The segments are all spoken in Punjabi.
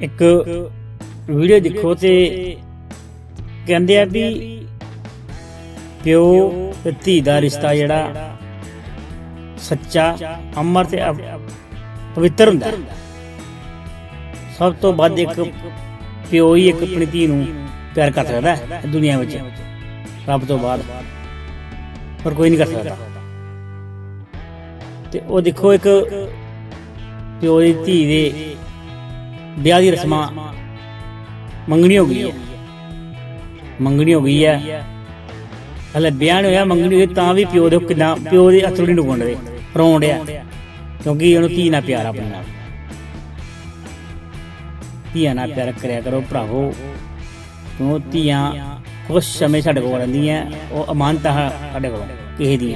ਇੱਕ ਵੀਡੀਓ ਦੇਖੋ ਤੇ ਕਹਿੰਦੇ ਆ ਵੀ ਪਿਓ ਤੇ ਧੀ ਦਾ ਰਿਸ਼ਤਾ ਜਿਹੜਾ ਸੱਚਾ ਅਮਰ ਤੇ ਪਵਿੱਤਰ ਹੁੰਦਾ। ਸਭ ਤੋਂ ਵੱਧ ਇੱਕ ਪਿਓ ਹੀ ਇੱਕ ਆਪਣੀ ਧੀ ਨੂੰ ਪਿਆਰ ਕਰ ਸਕਦਾ ਹੈ ਦੁਨੀਆ ਵਿੱਚ। ਰੱਬ ਤੋਂ ਬਾਅਦ ਪਰ ਕੋਈ ਨਹੀਂ ਕਰ ਸਕਦਾ। ਤੇ ਉਹ ਦੇਖੋ ਇੱਕ ਪਿਓ ਦੀ ਧੀ ਦੇ ਵਿਆਹ ਦੀ ਰਸਮਾਂ ਮੰਗਣੀ ਹੋ ਗਈ ਹੈ। ਮੰਗਣੀ ਹੋ ਗਈ ਹੈ। ਹਲੇ ਵਿਆਹ ਹੋਇਆ, ਮੰਗਣੀ ਹੋਈ ਤਾਂ ਵੀ ਪਿਓ ਦੇ ਕਿਦਾਂ ਪਿਓ ਦੇ ਅਥਰੂ ਨਹੀਂ ਡੁੱਬਣ ਰੋਣ ਡਿਆ। ਕਿਉਂਕਿ ਉਹਨੂੰ ਧੀ ਨਾਲ ਪਿਆਰ ਆਪਣੇ ਨਾਲ। ਧੀਆਂ ਨਾਲ ਪਿਆਰ ਕਰਿਆ ਕਰੋ ਭਰਾਵੋ। ਕਿਉਂ ਧੀਆਂ ਕੁਝ ਸਮੇਂ ਸਾਡੇ ਕੋਲ ਰਹਿੰਦੀਆਂ, ਉਹ ਅਮਾਨਤਾ ਸਾਡੇ ਕੋਲ ਕਿਸੇ ਦੀ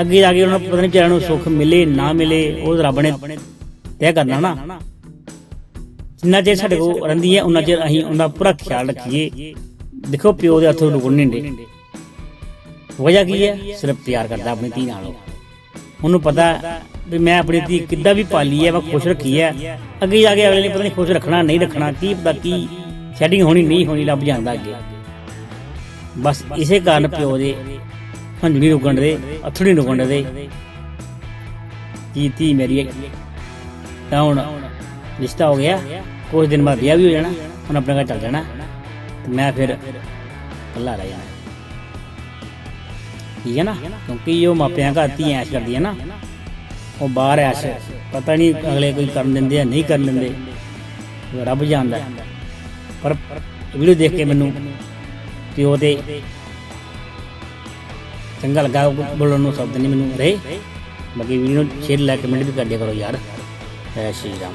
ਅੱਗੇ ਜਾ ਕੇ ਉਹਨਾਂ ਨੂੰ ਪਤਾ ਨਹੀਂ ਨੂੰ ਸੁੱਖ ਮਿਲੇ, ਨਾ ਮਿਲੇ, ਉਹ ਰੱਬ ਨੇ ਤੈਅ ਕਰਨਾ ਨਾ। ਜਿੰਨਾ ਚਿਰ ਸਾਡੇ ਕੋਲ ਰਹਿੰਦੀ ਹੈ ਉਹਨਾਂ ਚਿਰ ਅਸੀਂ ਉਹਦਾ ਪੂਰਾ ਖਿਆਲ ਰੱਖੀਏ। ਦੇਖੋ ਪਿਓ ਦੇ ਹੱਥੋਂ ਰੁਕਣ ਨਹੀਂ ਵਜ੍ਹਾ ਕੀ ਹੈ? ਸਿਰਫ ਪਿਆਰ ਕਰਦਾ ਆਪਣੀ ਧੀ ਨਾਲ। ਉਹਨੂੰ ਪਤਾ ਵੀ ਮੈਂ ਆਪਣੀ ਧੀ ਕਿੱਦਾਂ ਵੀ ਪਾਲੀ ਹੈ, ਮੈਂ ਖੁਸ਼ ਰੱਖੀ ਹੈ। ਅੱਗੇ ਜਾ ਕੇ ਅਗਲੇ ਨੇ ਪਤਾ ਨਹੀਂ ਖੁਸ਼ ਰੱਖਣਾ, ਨਹੀਂ ਰੱਖਣਾ, ਕੀ ਪਤਾ ਕੀ ਸੈਟਿੰਗ ਹੋਣੀ, ਨਹੀਂ ਹੋਣੀ, ਲੱਭ ਜਾਂਦਾ ਅੱਗੇ। ਬਸ ਇਸੇ ਕਾਰਨ ਪਿਓ ਦੇ ਹੰਝੂ ਨਹੀਂ ਰੁਕਣ ਦੇ ਅੱਥਰੂ ਨਹੀਂ ਰੁਕਣ ਦੇ। ਕੀ ਧੀ ਮੇਰੀ ਹੈ। ਤਾਂ ਹੁਣ ਰਿਸ਼ਤਾ ਹੋ ਗਿਆ, ਕੁਝ ਦਿਨ ਬਾਅਦ ਵਿਆਹ ਵੀ ਹੋ ਜਾਣਾ, ਹੁਣ ਆਪਣੇ ਘਰ ਚੱਲ ਜਾਣਾ, ਤੇ ਮੈਂ ਫਿਰ ਇਕੱਲਾ ਰਹਿ ਜਾਣਾ। ਠੀਕ ਹੈ ਨਾ? ਕਿਉਂਕਿ ਉਹ ਮਾਪਿਆਂ ਘਰ ਧੀਆਂ ਐਸ਼ ਕਰਦੀਆਂ ਨਾ, ਉਹ ਬਾਹਰ ਐਸ਼, ਪਤਾ ਨਹੀਂ ਅਗਲੇ ਕੋਈ ਕਰਨ ਦਿੰਦੇ ਆ, ਨਹੀਂ ਕਰਨ ਦਿੰਦੇ ਰੱਬ ਜਾਣਦਾ। ਪਰ ਵੀਡੀਓ ਦੇਖ ਕੇ ਮੈਨੂੰ ਪਿਓ ਦੇ ਚੰਗਾ ਲੱਗਾ ਬੋਲਣ ਨੂੰ ਸ਼ਬਦ ਨਹੀਂ ਮੈਨੂੰ ਰਹੇ। ਬਾਕੀ ਵੀਡੀਓ ਨੂੰ ਸ਼ੇਅਰ ਲਾਈਕ ਕਮੈਂਟ ਵੀ ਕਰ ਦਿਆ ਕਰੋ ਯਾਰ। ਜੈ ਸ਼੍ਰੀ ਰਾਮ।